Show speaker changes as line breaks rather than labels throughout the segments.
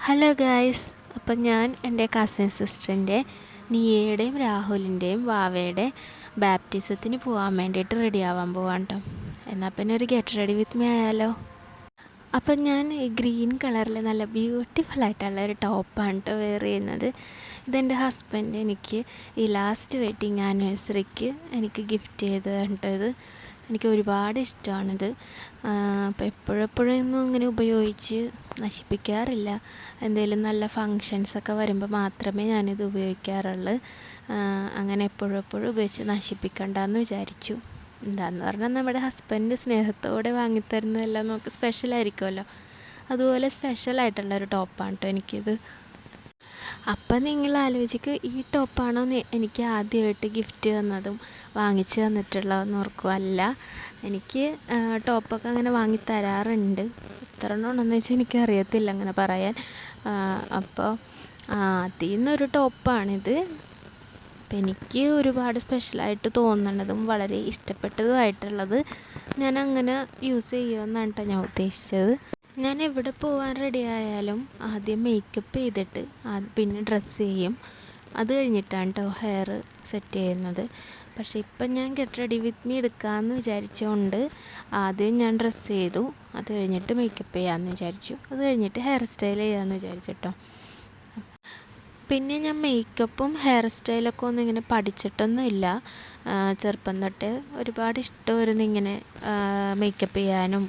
Hello guys അപ്പം ഞാൻ എന്റെ കസിൻ സിസ്റ്ററിന്റെ നിയയുടെയും രാഹുലിന്റെയും വാവയുടെ ബാപ്റ്റിസത്തിന് പോകാൻ വേണ്ടിയിട്ട് റെഡി ആവാൻ പോവാം കേട്ടോ എന്നാൽ പിന്നെ ഒരു ഗെറ്റ് റെഡി വിത്ത് മീ ആയാലോ. അപ്പം ഞാൻ ഗ്രീൻ കളറിൽ നല്ല ബ്യൂട്ടിഫുൾ ആയിട്ടുള്ള ഒരു ടോപ്പാണ് കേട്ടോ വെയർ ചെയ്യുന്നത്. ഇതെന്റെ ഹസ്ബൻഡ് എനിക്ക് ഈ ലാസ്റ്റ് വെഡിങ് ആനിവേഴ്സറിക്ക് എനിക്ക് ഗിഫ്റ്റ് ചെയ്തതാണ് കേട്ടോ ഇത്. എനിക്ക് ഒരുപാട് ഇഷ്ടമാണിത് അപ്പോൾ എപ്പോഴെപ്പോഴൊന്നും ഇങ്ങനെ ഉപയോഗിച്ച് നശിപ്പിക്കാറില്ല. എന്തെങ്കിലും നല്ല ഫങ്ഷൻസൊക്കെ വരുമ്പോൾ മാത്രമേ ഞാനിത് ഉപയോഗിക്കാറുള്ളൂ. അങ്ങനെ എപ്പോഴെപ്പോഴും എപ്പോഴും ഉപയോഗിച്ച് നശിപ്പിക്കണ്ടെന്ന് വിചാരിച്ചു. എന്താന്ന് പറഞ്ഞാൽ നമ്മുടെ ഹസ്ബൻഡ് സ്നേഹത്തോടെ വാങ്ങിത്തരുന്നതെല്ലാം നമുക്ക് സ്പെഷ്യലായിരിക്കുമല്ലോ അതുപോലെ സ്പെഷ്യലായിട്ടുള്ളൊരു ടോപ്പാണ് കേട്ടോ എനിക്കിത്. അപ്പം നിങ്ങൾ ആലോചിക്കുക ഈ ടോപ്പാണോ എനിക്ക് ആദ്യമായിട്ട് ഗിഫ്റ്റ് തന്നതും വാങ്ങിച്ചു തന്നിട്ടുള്ളതെന്ന് ഓർക്കും അല്ല എനിക്ക് ടോപ്പൊക്കെ അങ്ങനെ വാങ്ങി തരാറുണ്ട്. എത്ര എണ്ണമെന്ന് വെച്ചാൽ എനിക്കറിയത്തില്ല അങ്ങനെ പറയാൻ. അപ്പോൾ അതിൽ നിന്നൊരു ടോപ്പാണിത് അപ്പം എനിക്ക് ഒരുപാട് സ്പെഷ്യലായിട്ട് തോന്നണതും വളരെ ഇഷ്ടപ്പെട്ടതുമായിട്ടുള്ളത് ഞാൻ അങ്ങനെ യൂസ് ചെയ്യുമെന്നാണ് കേട്ടോ ഞാൻ ഉദ്ദേശിച്ചത്. ഞാൻ എവിടെ പോകാൻ റെഡി ആയാലും ആദ്യം മേക്കപ്പ് ചെയ്തിട്ട് പിന്നെ ഡ്രസ്സ് ചെയ്യും. അത് കഴിഞ്ഞിട്ടാണ് കേട്ടോ ഹെയർ സെറ്റ് ചെയ്യുന്നത്. പക്ഷേ ഇപ്പം ഞാൻ ഗെറ്റ് റെഡി വിത്ത് മീ എടുക്കാമെന്ന് വിചാരിച്ചുകൊണ്ട് ആദ്യം ഞാൻ ഡ്രസ്സ് ചെയ്തു. അത് കഴിഞ്ഞിട്ട് മേക്കപ്പ് ചെയ്യാമെന്ന് വിചാരിച്ചു. അത് കഴിഞ്ഞിട്ട് ഹെയർ സ്റ്റൈൽ ചെയ്യാമെന്ന് വിചാരിച്ചിട്ടോ പിന്നെ ഞാൻ മേക്കപ്പും ഹെയർ സ്റ്റൈലൊക്കെ ഒന്നും ഇങ്ങനെ പഠിച്ചിട്ടൊന്നും ഇല്ല ചെറുപ്പം തൊട്ട് ഒരുപാട് ഇഷ്ടമായിരുന്നു ഇങ്ങനെ മേക്കപ്പ് ചെയ്യാനും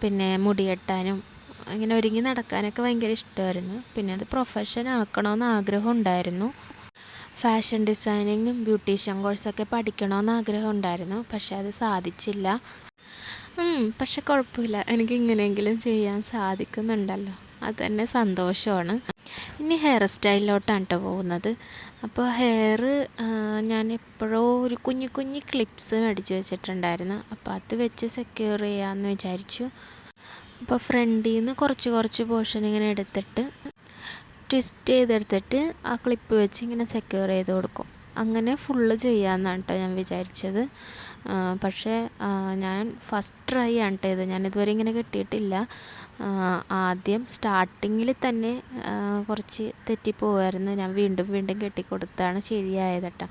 പിന്നെ മുടി കെട്ടാനും ഇങ്ങനെ ഒരുങ്ങി നടക്കാനൊക്കെ ഭയങ്കര ഇഷ്ടമായിരുന്നു. പിന്നെ അത് പ്രൊഫഷൻ ആക്കണമെന്ന് ആഗ്രഹം ഉണ്ടായിരുന്നു. ഫാഷൻ ഡിസൈനിങ്ങും ബ്യൂട്ടീഷ്യൻ കോഴ്സൊക്കെ പഠിക്കണമെന്ന് ആഗ്രഹം ഉണ്ടായിരുന്നു. പക്ഷേ അത് സാധിച്ചില്ല. പക്ഷെ കുഴപ്പമില്ല. എനിക്ക് ഇങ്ങനെയെങ്കിലും ചെയ്യാൻ സാധിക്കുന്നുണ്ടല്ലോ. അത് തന്നെ സന്തോഷമാണ്. ഇനി ഹെയർ സ്റ്റൈലിലോട്ടാണ് കേട്ടോ പോകുന്നത്. അപ്പോൾ ഹെയർ ഞാൻ എപ്പോഴോ ഒരു കുഞ്ഞു കുഞ്ഞു ക്ലിപ്സ് മേടിച്ച് വെച്ചിട്ടുണ്ടായിരുന്നു. അപ്പോൾ അത് വെച്ച് സെക്യൂർ ചെയ്യാമെന്ന് വിചാരിച്ചു. അപ്പോൾ ഫ്രണ്ടിൽ നിന്ന് കുറച്ച് കുറച്ച് പോർഷൻ ഇങ്ങനെ എടുത്തിട്ട് ട്വിസ്റ്റ് ചെയ്തെടുത്തിട്ട് ആ ക്ലിപ്പ് വെച്ച് ഇങ്ങനെ സെക്യൂർ ചെയ്ത് കൊടുക്കും. അങ്ങനെ ഫുള്ള് ചെയ്യാമെന്നാണ് കേട്ടോ ഞാൻ വിചാരിച്ചത്. പക്ഷേ ഞാൻ ഫസ്റ്റ് ട്രൈ ആണ് കേട്ടോ ഇത് ഞാനിതുവരെ ഇങ്ങനെ കിട്ടിയിട്ടില്ല. ആദ്യം സ്റ്റാർട്ടിങ്ങിൽ തന്നെ കുറച്ച് തെറ്റിപ്പോവായിരുന്നു. ഞാൻ വീണ്ടും വീണ്ടും കെട്ടിക്കൊടുത്താണ് ശരിയായത് കേട്ടോ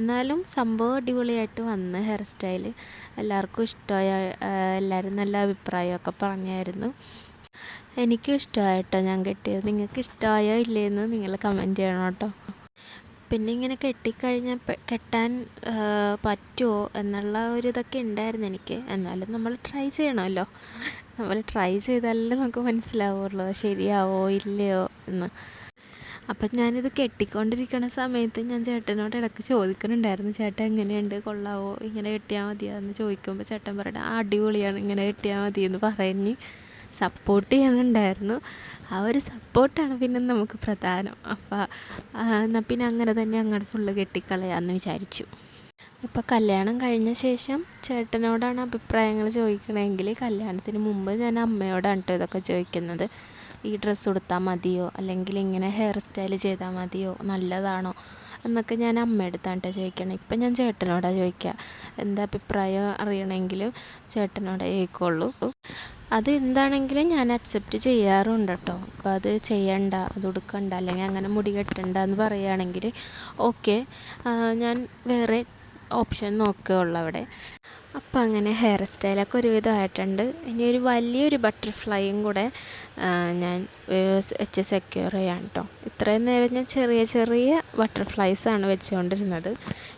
എന്നാലും സംഭവം അടിപൊളിയായിട്ട് വന്ന് ഹെയർ സ്റ്റൈൽ എല്ലാവർക്കും ഇഷ്ടമായ എല്ലാവരും നല്ല അഭിപ്രായമൊക്കെ പറഞ്ഞായിരുന്നു. എനിക്കും ഇഷ്ടമായിട്ടോ ഞാൻ കെട്ടിയത്. നിങ്ങൾക്ക് ഇഷ്ടമായോ ഇല്ലേന്ന് നിങ്ങൾ കമന്റ് ചെയ്യണം കേട്ടോ പിന്നെ ഇങ്ങനെ കെട്ടിക്കഴിഞ്ഞാൽ കെട്ടാൻ പറ്റുമോ എന്നുള്ള ഒരു ഇതൊക്കെ ഉണ്ടായിരുന്നു എനിക്ക്. എന്നാലും നമ്മൾ ട്രൈ ചെയ്യണമല്ലോ. നമ്മൾ ട്രൈ ചെയ്താലല്ലേ നമുക്ക് മനസ്സിലാവുള്ളൂ. ശരിയാവോ ഇല്ലയോ എന്ന്. അപ്പം ഞാനിത് കെട്ടിക്കൊണ്ടിരിക്കുന്ന സമയത്ത് ഞാൻ ചേട്ടനോട് ഇടയ്ക്ക് ചോദിക്കുന്നുണ്ടായിരുന്നു ചേട്ടൻ എങ്ങനെയുണ്ട്? കൊള്ളാവോ? ഇങ്ങനെ കെട്ടിയാൽ മതിയാന്ന് ചോദിക്കുമ്പോൾ ചേട്ടൻ പറയണ അടിപൊളിയാണ്. ഇങ്ങനെ കെട്ടിയാൽ മതി എന്ന് പറഞ്ഞ് സപ്പോർട്ട് ചെയ്യണുണ്ടായിരുന്നു. ആ ഒരു സപ്പോർട്ടാണ് പിന്നെ നമുക്ക് പ്രധാനം. അപ്പോൾ എന്നാൽ പിന്നെ അങ്ങനെ തന്നെ അങ്ങോട്ട് ഫുള്ള് കെട്ടിക്കളയാമെന്ന് വിചാരിച്ചു. ഇപ്പോൾ കല്യാണം കഴിഞ്ഞ ശേഷം ചേട്ടനോടാണ് അഭിപ്രായങ്ങൾ ചോദിക്കണമെങ്കിൽ കല്യാണത്തിന് മുമ്പ് ഞാൻ അമ്മയോടാണ് കേട്ടോ ഇതൊക്കെ ചോദിക്കുന്നത്. ഈ ഡ്രസ്സ് കൊടുത്താൽ മതിയോ? അല്ലെങ്കിൽ ഇങ്ങനെ ഹെയർ സ്റ്റൈൽ ചെയ്താൽ മതിയോ? നല്ലതാണോ? എന്നൊക്കെ ഞാൻ അമ്മയെടുത്താണ് കേട്ടോ ചോദിക്കണം. ഇപ്പം ഞാൻ ചേട്ടനോടാണ് ചോദിക്കുക എന്താ അഭിപ്രായം അറിയണമെങ്കിൽ ചേട്ടനോടേ ചോദിക്കുള്ളൂ. അത് എന്താണെങ്കിലും ഞാൻ അക്സെപ്റ്റ് ചെയ്യാറുണ്ട് കേട്ടോ. അപ്പോൾ അത് ചെയ്യണ്ട അത് ഉടുക്കണ്ട അല്ലെങ്കിൽ അങ്ങനെ മുടി കെട്ടണ്ട എന്ന് പറയുകയാണെങ്കിൽ ഓക്കെ ഞാൻ വേറെ ഓപ്ഷൻ നോക്കുകയുള്ളൂ അവിടെ. അപ്പോൾ അങ്ങനെ ഹെയർ സ്റ്റൈലൊക്കെ ഒരുവിധം ആയിട്ടുണ്ട് ഇനി ഒരു വലിയൊരു ബട്ടർഫ്ലൈയും കൂടെ ഞാൻ വെച്ച് സെക്യൂർ ചെയ്യാം കേട്ടോ. ഇത്രയും നേരം ഞാൻ ചെറിയ ചെറിയ ബട്ടർഫ്ലൈസാണ് വെച്ചുകൊണ്ടിരുന്നത്.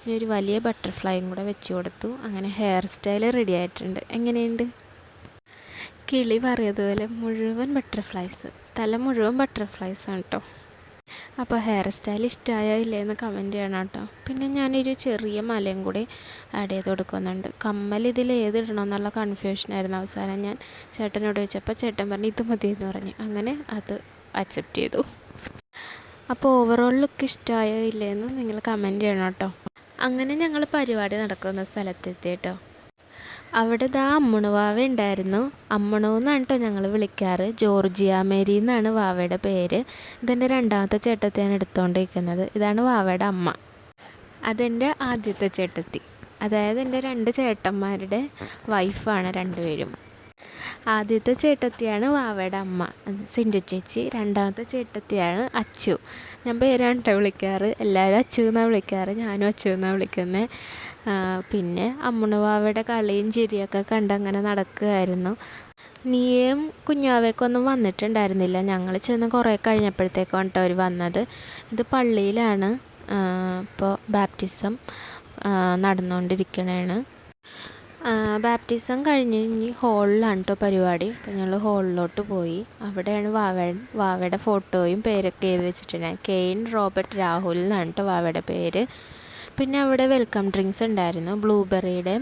ഇനി ഒരു വലിയ ബട്ടർഫ്ലൈയും കൂടെ വെച്ച് കൊടുത്തു. അങ്ങനെ ഹെയർ സ്റ്റൈൽ റെഡി ആയിട്ടുണ്ട്. എങ്ങനെയുണ്ട്? കിളി പറയതുപോലെ മുഴുവൻ ബട്ടർഫ്ലൈസ് തല മുഴുവൻ ബട്ടർഫ്ലൈസ് ആണ് കേട്ടോ അപ്പോൾ ഹെയർ സ്റ്റൈൽ ഇഷ്ടമായോ ഇല്ലേന്ന് കമന്റ് ചെയ്യണം കേട്ടോ പിന്നെ ഞാനൊരു ചെറിയ മലയും കൂടി ആഡ് ചെയ്ത് കൊടുക്കുന്നുണ്ട്. കമ്മൽ ഇതിൽ ഇടണം എന്നുള്ള കൺഫ്യൂഷനായിരുന്നു അവസാനം ഞാൻ ചേട്ടനോട് ചോദിച്ചപ്പോൾ ചേട്ടൻ പറഞ്ഞു ഇത് മതി എന്ന് പറഞ്ഞു. അങ്ങനെ അത് അക്സെപ്റ്റ് ചെയ്തു. അപ്പോൾ ഓവറോൾ ലുക്ക് ഇഷ്ടമായോ ഇല്ലേന്ന് നിങ്ങൾ കമന്റ് ചെയ്യണം കേട്ടോ അങ്ങനെ ഞങ്ങൾ പരിപാടി നടക്കുന്ന സ്ഥലത്തെത്തി കേട്ടോ അവിടെ ദാ അമ്മണു വാവ ഉണ്ടായിരുന്നു. അമ്മണു എന്നാണ് കേട്ടോ ഞങ്ങൾ വിളിക്കാറ്. ജോർജിയ മേരി എന്നാണ് വാവയുടെ പേര്. ഇതെന്റെ രണ്ടാമത്തെ ചേട്ടത്തെയാണ് എടുത്തുകൊണ്ടിരിക്കുന്നത് ഇതാണ് വാവയുടെ അമ്മ. അതെന്റെ ആദ്യത്തെ ചേട്ടത്തി. അതായത് എന്റെ രണ്ട് ചേട്ടന്മാരുടെ വൈഫാണ് രണ്ടുപേരും. ആദ്യത്തെ ചേട്ടത്തിയാണ് വാവയുടെ അമ്മ. സിൻഡു ചേച്ചി. രണ്ടാമത്തെ ചേട്ടത്തിയാണ് അച്ചു. ഞാൻ പേരാണ് കേട്ടോ വിളിക്കാറ്. എല്ലാവരും അച്ചു എന്നാണ് വിളിക്കാറ്. ഞാനും അച്ചു എന്നാണ് വിളിക്കുന്നത് പിന്നെ അമ്മുണ വാവയുടെ കളിയും ചിരിയൊക്കെ കണ്ട് അങ്ങനെ നടക്കുകയായിരുന്നു നീയും കുഞ്ഞാവേക്കും ഒന്നും വന്നിട്ടുണ്ടായിരുന്നില്ല. ഞങ്ങൾ ചെന്ന് കുറേ കഴിഞ്ഞപ്പോഴത്തേക്കാണ് കേട്ടോ അവർ വന്നത്. ഇത് പള്ളിയിലാണ്. ഇപ്പോൾ ബാപ്റ്റിസം നടന്നുകൊണ്ടിരിക്കണേണ്. ബാപ്റ്റിസം കഴിഞ്ഞ് ഇനി ഹോളിലാണ് കേട്ടോ പരിപാടി. അപ്പം ഞങ്ങൾ ഹോളിലോട്ട് പോയി. അവിടെയാണ് വാവ വാവയുടെ ഫോട്ടോയും പേരൊക്കെ എഴുതി വെച്ചിട്ടുണ്ടായിരുന്നത്. കെയിൻ റോബർട്ട് രാഹുൽ എന്നാണ് കേട്ടോ വാവയുടെ പേര്. പിന്നെ അവിടെ വെൽക്കം ഡ്രിങ്ക്സ് ഉണ്ടായിരുന്നു. ബ്ലൂബെറിയുടെ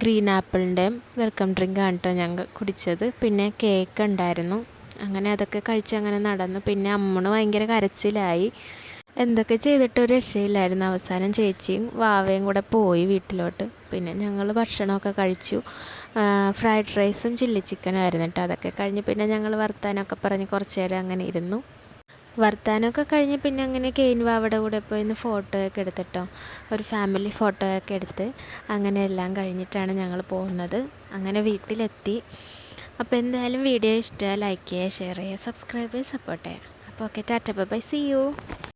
ഗ്രീൻ ആപ്പിളിന്റെയും വെൽക്കം ഡ്രിങ്ക് ആണ് കേട്ടോ ഞങ്ങൾ കുടിച്ചത്. പിന്നെ കേക്ക് ഉണ്ടായിരുന്നു. അങ്ങനെ അതൊക്കെ കഴിച്ച് അങ്ങനെ നടന്നു. പിന്നെ അമ്മണ് ഭയങ്കര കരച്ചിലായി. എന്തൊക്കെ ചെയ്തിട്ട് ഒരു രക്ഷയില്ലായിരുന്നു അവസാനം ചേച്ചിയും വാവയും കൂടെ പോയി വീട്ടിലോട്ട്. പിന്നെ ഞങ്ങൾ ഭക്ഷണമൊക്കെ കഴിച്ചു. ഫ്രൈഡ് റൈസും ചില്ലി ചിക്കനും ആയിരുന്നു കേട്ടോ അതൊക്കെ കഴിഞ്ഞ്. പിന്നെ ഞങ്ങൾ വർത്താനമൊക്കെ പറഞ്ഞ് കുറച്ച് നേരം അങ്ങനെ ഇരുന്നു. വർത്താനമൊക്കെ കഴിഞ്ഞ് പിന്നെ അങ്ങനെ കെയിൻവ അവിടെ കൂടെ പോയി ഫോട്ടോ ഒക്കെ എടുത്തിട്ടോ. ഒരു ഫാമിലി ഫോട്ടോയൊക്കെ എടുത്ത് അങ്ങനെ എല്ലാം കഴിഞ്ഞിട്ടാണ് ഞങ്ങൾ പോകുന്നത്. അങ്ങനെ വീട്ടിലെത്തി. അപ്പോൾ എന്തായാലും വീഡിയോ ഇഷ്ടമായി ലൈക്ക് ചെയ്യുക ഷെയർ ചെയ്യുക സബ്സ്ക്രൈബ് ചെയ്യുക സപ്പോർട്ട് ചെയ്യുക. അപ്പോൾ okay tata bye see you